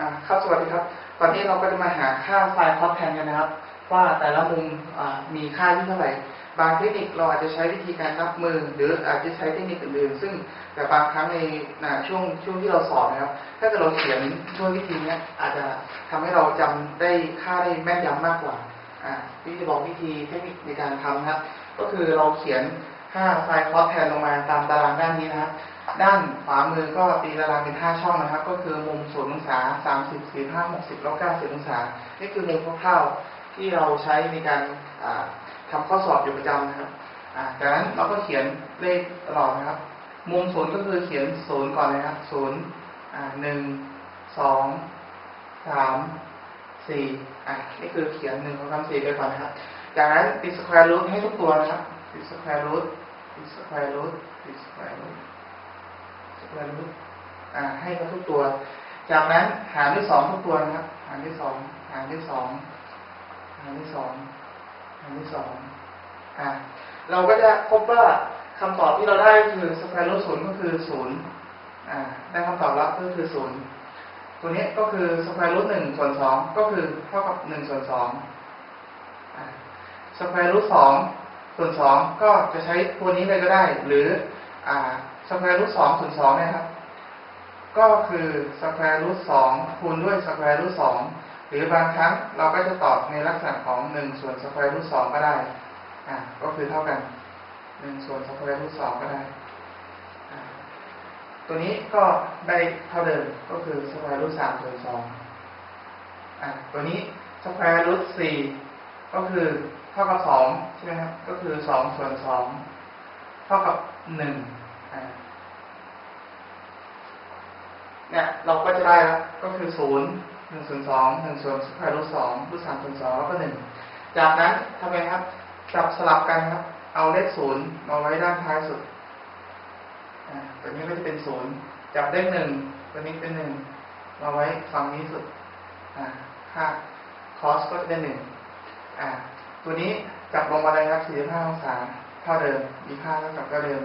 อ่าครับสวัสดีครับ ตอนนี้เราก็จะมาหาค่าไซน์คอสแทนกันนะครับ ว่าแต่ละมุมอ่ามีค่าที่เท่าไหร่ บางเทคนิคเราอาจจะใช้วิธีการนับมือ หรืออาจจะใช้เทคนิคอื่นๆ ซึ่งแต่บางครั้งในช่วงช่วงที่เราสอนนะครับ ถ้าเกิดเราเขียนด้วยวิธีนี้อาจจะทำให้เราจำได้ค่าได้แม่นยำมากกว่าอ่าพี่จะบอกวิธีเทคนิคในการทำนะครับ ก็คือเราเขียนค่าไซน์คอสแทนลงมาตามตารางด้านนี้นะครับ ด้านขวามือก็ตีตารางเป็น5ช่องนะครับ ก็คือมุมศูนย์องศา30 45 60แล้ว90องศา นี่คือมุมคร่าวๆที่เราใช้ในการอ่าข้อสอบอยู่ประจำนะครับจากนั้นเราก็เขียนเลขตลอดนะครับ มุมศูนย์ก็คือเขียนศูนย์ก่อนเลยครับศูนย์หนึ่งสองสามสี่อ่านี่คือเขียนหนึ่งสองสามสี่ไปก่อนนะครับจากนั้นติดสแควร์รูทให้ทุกตัวนะครับติดสแควร์รูทติดสแควร์รูทติดสแควร์รูท ร์รูทอ่าให้เขาทุกตัว จากนั้นหารด้วยสองทุกตัวนะครับ หารด้วยสองหารด้วยสองหารด้วยสองหารด้วยสองอ่าเราก็จะพบว่าคำตอบที่เราได้คือสแควร์รูทศูนย์ก็คือศูนย์อ่าได้คำตอบแล้วก็คือศูนย์ตัวนี้ก็คือสแควร์รูทหนึ่งส่วนสองก็คือเท่ากับหนึ่งส่วนสองอ่าสแควร์รูทสองส่วนสองก็จะใช้ตัวนี้เลยก็ได้ หรืออ่า สแควร์รูทสองส่วนสองเนะครับ ก็คือสแควร์รูทสองคูณด้วยสแควร์รูทสองหรือบางครั้งเราก็จะตอบในลักษณะของหนึ่งส่วนสแควร์รูทสองก็ได้อ่าก็คือเท่ากันหนึ่งส่วนสแควร์รูทสองก็ได้ ตัวนี้ก็ได้เท่าเดิมก็คือสแควร์รูทสามส่วนสองอ่าตัวนี้สแควร์รูทสี่ก็คือเท่ากับสองใช่ไหมครับก็คือสองส่วนสองเท่ากับหนึ่ง เนี่ยเราก็จะได้แล้วก็คือศูนย์หนึ่งส่วนสองหนึ่งส่วนสแควร์รูทสองรูทสามส่วนสองแล้วก็หนึ่งจากนั้นทำไงครับจับสลับกันครับ เอาเลขศูนย์มาไว้ด้านท้ายสุดอ่าตัวนี้ก็จะเป็นศูนย์จับเลขหนึ่งตัวนี้เป็นหนึ่งมาไว้ฝั่งนี้สุดอ่าค่าคอสก็จะเป็นหนึ่งอ่าตัวนี้จับลงมาเลยครับ45องศาเท่าเดิมมีค่าเท่ากับเท่าเดิม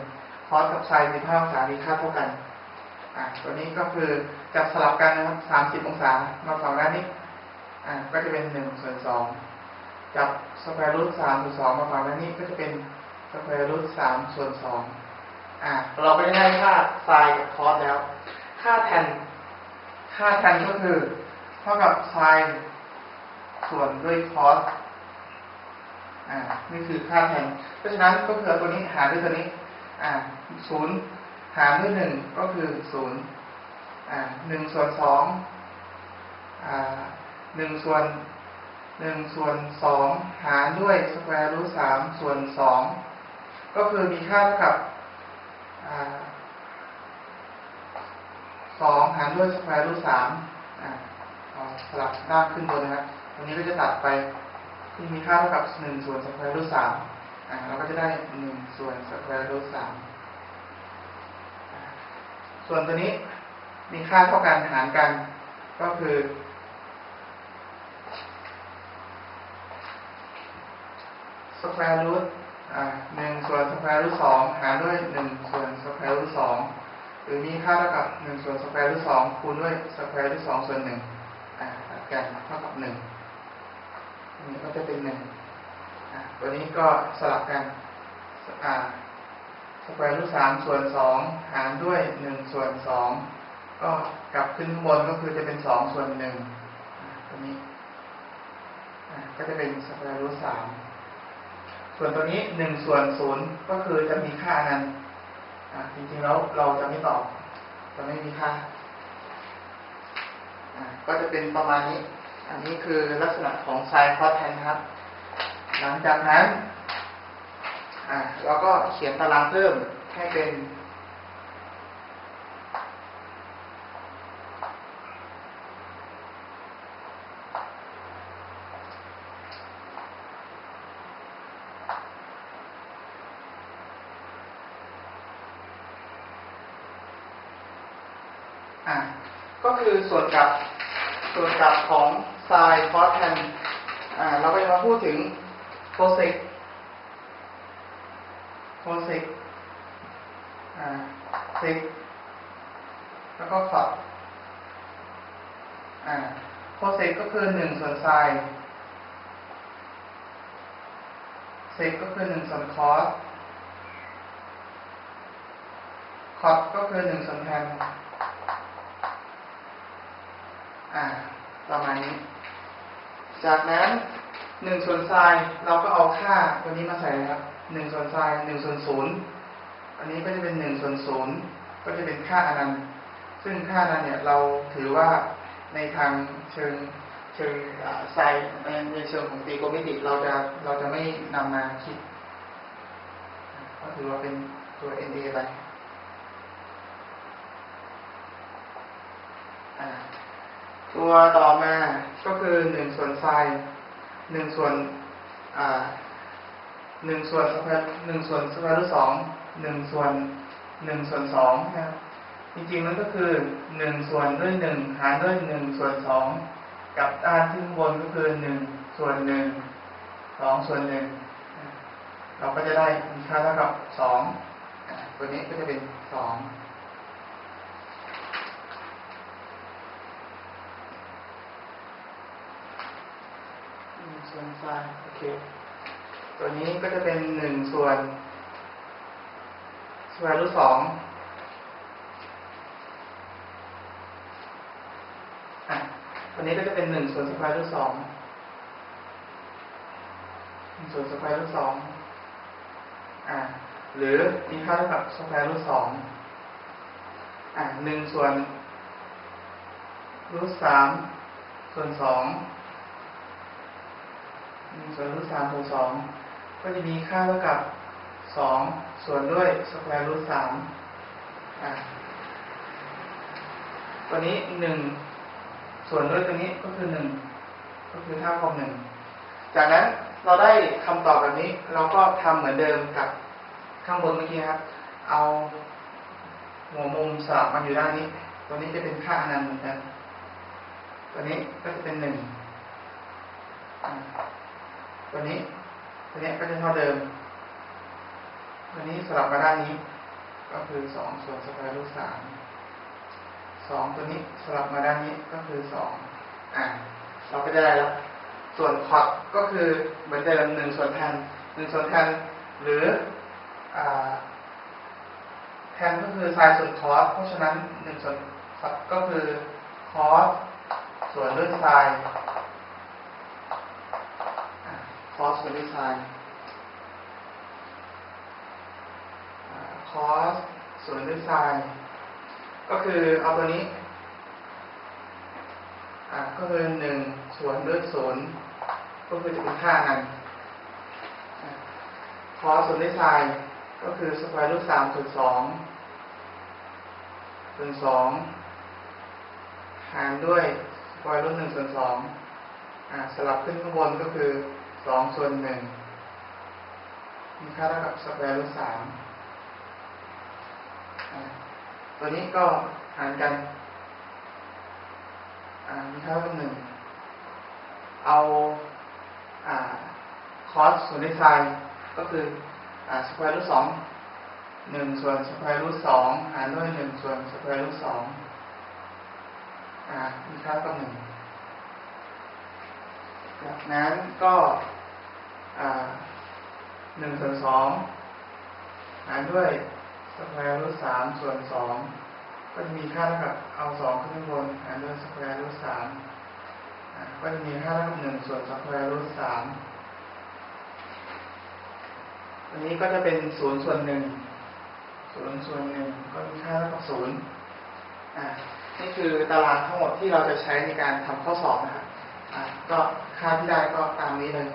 คอสกับไซน์45องศามีค่าเท่ากันอ่าตัวนี้ก็คือจับสลับกันนะครับ30องศามาฝั่งด้านนี้อ่าก็จะเป็น1ส่วน2จับสแควร์รูท3ส่วน2มาฝั่งด้านนี้ก็จะเป็นสแควร์รูท3ส่วน2อ่าเราก็จะได้ค่าไซน์กับคอสแล้ว ค่าแทนค่าแทนก็คือเท่ากับไซน์ส่วนด้วยคอสอ่านี่คือค่าแทน เพราะฉะนั้นก็คือตัวนี้หารด้วยตัวนี้ อ่าศูนย์หารด้วยหนึ่งก็คือศูนย์อ่าหนึ่งส่วนสองอ่าหนึ่งส่วนหนึ่งส่วนสองหารด้วยสแควร์รูทสามส่วนสองก็คือมีค่าเท่ากับสองหารด้วยสแควร์รูทสามอ่าสลับด้านขึ้นบนนะครับตรงนี้ก็จะตัดไปที่มีค่าเท่ากับหนึ่งส่วนสแควร์รูทสาม เราก็จะได้หนึ่งส่วนสแควร์รูทสามส่วนตัวนี้มีค่าเท่ากันหารกันก็คือสแควร์รูทหนึ่งส่วนสแควร์รูทสองหารด้วยหนึ่งส่วนสแควร์รูทสองหรือมีค่าเท่ากับหนึ่งส่วนสแควร์รูทสองคูณด้วยสแควร์รูทสองส่วนหนึ่งอ่าตัดกันเท่ากับหนึ่งนนี้ก็จะเป็นหนึ่ง ตัวนี้ก็สลับกันสแควร์รูทสามส่วนสองหารด้วยหนึ่งส่วนสองก็กลับขึ้นข้างบนก็คือจะเป็นสองส่วนหนึ่งตัวนี้ก็จะเป็นสแควร์รูทสามส่วนตัวนี้หนึ่งส่วนศูนย์ก็คือจะมีค่านั้นจริงๆแล้วเราจะไม่ตอบจะไม่มีค่าก็จะเป็นประมาณนี้ อันนี้คือลักษณะของไซน์คอสแทนครับ หลังจากนั้นเราก็เขียนตารางเพิ่มให้เป็นอ่าก็คือส่วนกับส่วนกับของไซน์คอสแทนอ่าเราก็จะมาพูดถึง โคเซกโคเซกอ่าเซกแล้วก็ฝักอ่าโคเซกก็คือหนึ่งส่วนไซน์เซกก็คือหนึ่งส่วนคอสคอสก็คือหนึ่งส่วนแทนอ่าประมาณนี้ จากนั้น หนึ่งส่วนไซน์เราก็เอาค่าตัวนี้มาใส่นะครับหนึ่งส่วนไซน์หนึ่งส่วนศูนย์อันนี้ก็จะเป็นหนึ่งส่วนศูนย์ก็จะเป็นค่าอนันต์ซึ่งค่านั้นเนี่ยเราถือว่าในทางเชิงเชิงอ่าไซในเชิงของตีโกมิติเราจะเราจะไม่นำมาคิด ก็ถือว่าเป็นตัว NA ไปตัวต่อมาก็คือหนึ่งส่วนไซน์ หนึ่งส่วนหนึ่งส่วนสแควร์หนึ่งส่วนสแควร์รูทสองหนึ่งส่วนหนึ่งส่วนสองนะครับจริงๆมันก็คือหนึ่งส่วนด้วยหนึ่งหารด้วยหนึ่งส่วนสองกับด้านที่ข้างบนก็คือหนึ่งส่วนหนึ่งสองส่วนหนึ่งเราก็จะได้มีค่าเท่ากับสองตัวนี้ก็จะเป็นสองหนึ่ง ส่วนไซน์โอเค ตัวนี้ก็จะเป็นหนึ่งส่วนสแควร์รูทสองอะตัวนี้ก็จะเป็นหนึ่งส่วนสแควร์รูทสองหนึ่งส่วนสแควร์รูทสองอะหรือมีค่าเท่ากับสแควร์รูทสองอะหนึ่งส่วนรูทสามส่วนสอง ส่วนรูทสามส่วนสองก็จะมีค่าเท่ากับสองส่วนด้วยสแควร์รูทสามตัวนี้หนึ่งส่วนด้วยตัวนี้ก็คือหนึ่งก็คือเท่ากับหนึ่งจากนั้นเราได้คำตอบแบบนี้ เราก็ทำเหมือนเดิมกับข้างบนเมื่อกี้ครับ เอาหัวมุมสลับมาอยู่ด้านนี้ ตัวนี้จะเป็นค่าอนันต์เหมือนกันตัวนี้ก็จะเป็นหนึ่ง ตัวนี้ ตัวนี้ก็จะเท่าเดิม ตัวนี้สลับมาด้านนี้ ก็คือสองส่วนสแควร์รูทสามสองตัวนี้สลับมาด้านนี้ก็คือสองอ่าเราก็ได้แล้ว ส่วนคอร์ดก็คือเหมือนเดิมหนึ่งส่วนแทนหนึ่งส่วนแทนหรืออ่าแทนก็คือไซน์ส่วนคอสเพราะฉะนั้นหนึ่งส่วนคอสก็คือคอสส่วนด้วยไซน์ คอสส่วนด้วยไซน์คอสส่วนด้วยไซน์ก็คือเอาตัวนี้ก็คือหนึ่งส่วนด้วยศูนย์ก็คือจะเป็นค่านั้นคอส่วนด้วยไซน์ก็คือสแควร์รูทสามส่วนสองส่วนสองหารด้วยสแควร์รูทหนึ่งส่วนสองอ่าสลับขึ้นข้างบนก็คือ สองส่วนหนึ่งมีค่าเท่ากับสแควร์รูทสามตัวนี้ก็หารกันอ่ามีเท่ากับหนึ่งเอาอคอสส่วนด้วยไซน์ก็คืออสแควร์รูทสองหนึ่งส่วนสแควร์รูทสองหารด้วยหนึ่งส่วนสแควร์รูทสองอ่ามีค่ากับหนึ่งจากนั้นก็ หนึ่งส่วนสองหารด้วยสแควร์รูทสามส่วนสองก็จะมีค่าเท่ากับเอาสองขึ้นข้างบนหารด้วยสแควร์รูทสามก็จะมีค่าเท่ากับหนึ่งส่วนสแควร์รูทสามอันนี้ก็จะเป็นศูนย์ส่วนหนึ่งศูนย์ส่วนหนึ่งก็มีค่าเท่ากับศูนย์นี่คือตารางทั้งหมดที่เราจะใช้ในการทำข้อสอบนะครับก็ค่าที่ได้ก็ตามนี้เลย